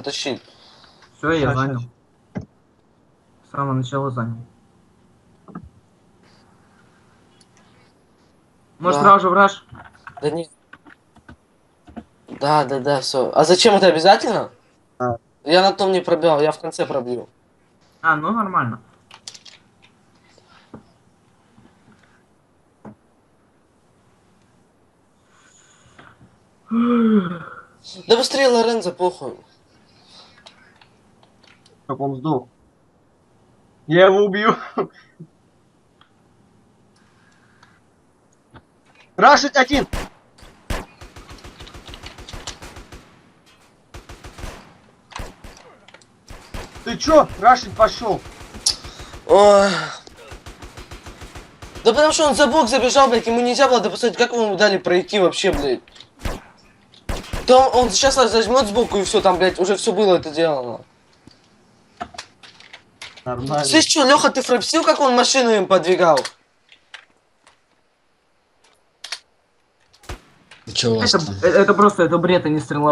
дотащить. Все, я Щас, занял. С самого начала занял. Может, Да. сразу же враж? Да не. Да, да, да, все. А зачем это обязательно? Да. Я на том не пробил, я в конце пробью. А, ну нормально. Да быстрее, Лорензо, похуй. Чтоб он сдох. Я его убью. Рашить один! Ты чё? Рашить пошел. Да потому что он за бок забежал, блядь, ему нельзя было допустить, как ему дали пройти вообще, блядь. То он, он сейчас зажмет сбоку и все, там, блядь, уже все было это делано. Нормально. Слышь, что, Леха, ты фрапсил, как он машину им подвигал? Че у вас Это, э, это просто, это бред, а не стрела